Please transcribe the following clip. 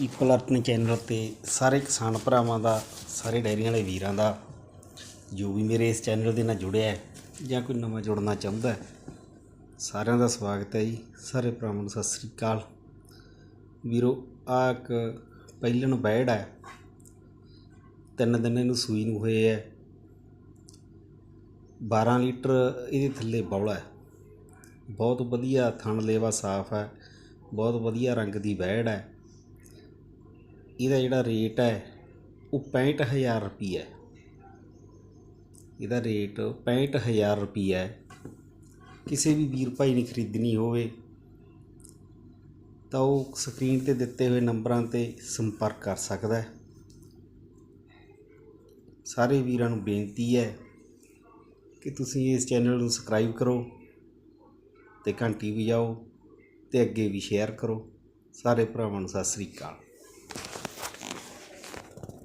Equal ਆਪਣੇ channel ਤੇ ਸਾਰੇ ਕਿਸਾਨ ਭਰਾਵਾਂ ਦਾ, ਸਾਰੇ ਡੈਰੀਆਂ ਵਾਲੇ ਵੀਰਾਂ ਦਾ ਜੋ ਵੀ ਮੇਰੇ ਇਸ ਚੈਨਲ ਦੇ ਨਾਲ ਜੁੜਿਆ ਹੈ ਜਾਂ ਕੋਈ ਨਵਾਂ ਜੁੜਨਾ ਚਾਹੁੰਦਾ ਹੈ, ਸਾਰਿਆਂ ਦਾ ਸਵਾਗਤ ਹੈ ਜੀ। ਸਾਰੇ ਭਰਾਵਾਂ ਨੂੰ ਸਤਿ ਸ੍ਰੀ ਅਕਾਲ। ਵੀਰੋ ਆ ਇੱਕ ਪਹਿਲਣ ਬੈੜ ਹੈ। ਤਿੰਨ ਦਿਨ ਇਹਨੂੰ ਸੂਈ ਨੂੰ ਹੋਏ ਹੈ। 12 ਲੀਟਰ ਇਹਦੇ ਥੱਲੇ ਬੌਲਾ ਹੈ। ਬਹੁਤ ਵਧੀਆ ਥਣ ਲੇਵਾ ਸਾਫ਼ ਹੈ। ਬਹੁਤ ਵਧੀਆ ਰੰਗ ਦੀ ਵੈੜ ਹੈ। ਇਹਦਾ ਜਿਹੜਾ ਰੇਟ ਹੈ, ਉਹ 65000 ਰੁਪਈਆ ਹੈ। ਇਹਦਾ ਰੇਟ 65000 ਰੁਪਈਆ ਹੈ। ਕਿਸੇ ਵੀ ਵੀਰ ਭਾਈ ਨੇ ਖਰੀਦਣੀ ਹੋਵੇ, ਤਾਂ ਉਹ ਸਕਰੀਨ ਤੇ ਦਿੱਤੇ ਹੋਏ ਨੰਬਰਾਂ ਤੇ ਸੰਪਰਕ ਕਰ ਸਕਦਾ ਹੈ। ਸਾਰੇ ਵੀਰਾਂ ਨੂੰ ਬੇਨਤੀ ਹੈ ਕਿ ਤੁਸੀਂ ਇਸ ਚੈਨਲ ਨੂੰ ਸਬਸਕ੍ਰਾਈਬ ਕਰੋ ਤੇ ਘੰਟੀ ਵੀ ਜਾਓ ਤੇ ਅੱਗੇ ਵੀ ਸ਼ੇਅਰ ਕਰੋ। ਸਾਰੇ ਭਰਾਵਾਂ ਨੂੰ ਸਤਿ ਸ੍ਰੀ ਅਕਾਲ।